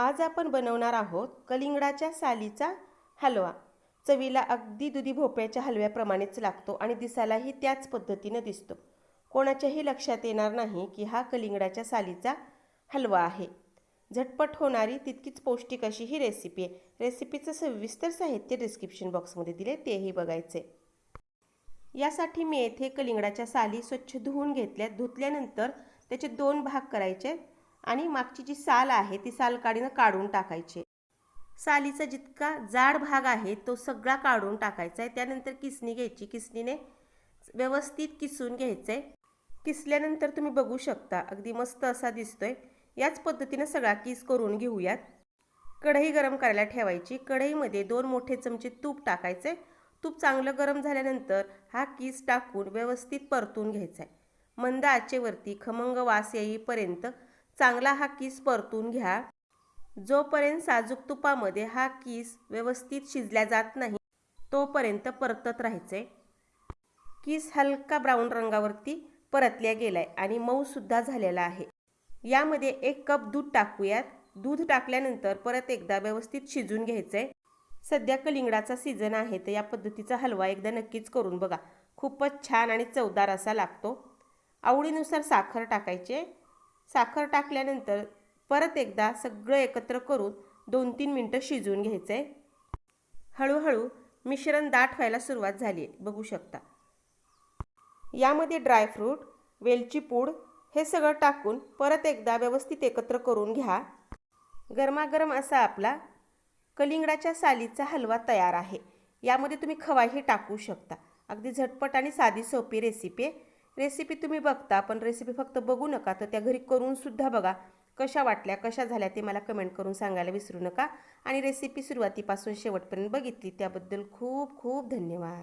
आज आपण बनवणार आहोत कलिंगडाच्या सालीचा हलवा. चवीला अगदी दुधी भोपळ्याच्या हलव्याप्रमाणेच लागतो आणि दिसायलाही त्याच पद्धतीनं दिसतो. कोणाच्याही लक्षात येणार नाही की हा कलिंगडाच्या सालीचा हलवा आहे. झटपट होणारी तितकीच पौष्टिक अशी ही रेसिपी आहे. रेसिपीचं सविस्तर साहित्य डिस्क्रिप्शन बॉक्समध्ये दिले तेही बघायचे. यासाठी मी येथे कलिंगडाच्या साली स्वच्छ धुवून घेतल्या धुतल्यानंतर त्याचे दोन भाग करायचे आणि मागची जी साल आहे ती साल काढीनं काढून टाकायची. सालीचा जितका जाड भाग आहे तो सगळा काढून टाकायचा आहे. त्यानंतर किसणी घ्यायची. किसणीने व्यवस्थित किसून घ्यायचं आहे किसल्यानंतर तुम्ही बघू शकता अगदी मस्त असा दिसतोय. याच पद्धतीनं सगळा किस करून घेऊयात. कढई गरम करायला ठेवायची. कढईमध्ये दोन मोठे चमचे तूप टाकायचे तूप चांगलं गरम झाल्यानंतर हा किस टाकून व्यवस्थित परतून घ्यायचा आहे मंद आचेवरती खमंग वास येईपर्यंत चांगला हा किस परतून घ्या. जोपर्यंत साजूक तुपामध्ये हा किस व्यवस्थित शिजल्या जात नाही तोपर्यंत परतत राहायचे किस हलका ब्राऊन रंगावरती परतल्या गेलाय आणि मऊसुद्धा झालेला आहे. यामध्ये एक कप दूध टाकूयात. दूध टाकल्यानंतर परत एकदा व्यवस्थित शिजून घ्यायचंय. सध्या कलिंगडाचा सीझन आहे तर या पद्धतीचा हलवा एकदा नक्कीच करून बघा. खूपच छान आणि चवदार असा लागतो. आवडीनुसार साखर टाकायचे साखर टाकल्यानंतर परत एकदा सगळं एकत्र करून दोन तीन मिनटं शिजवून घ्यायचं आहे हळूहळू मिश्रण दाट व्हायला सुरुवात झाली आहे बघू शकता. यामध्ये ड्रायफ्रूट वेलची पूड हे सगळं टाकून परत एकदा व्यवस्थित एकत्र करून घ्या. गरमागरम असा आपला कलिंगडाच्या सालीचा हलवा तयार आहे. यामध्ये तुम्ही खवाही टाकू शकता. अगदी झटपट आणि साधी सोपी रेसिपी आहे रेसिपी तुम्ही बघता पण रेसिपी फक्त बघू नका तर त्या घरी करूनसुद्धा बघा. कशा वाटल्या कशा झाल्या ते मला कमेंट करून सांगायला विसरू नका. आणि रेसिपी सुरुवातीपासून शेवटपर्यंत बघितली त्याबद्दल खूप खूप धन्यवाद.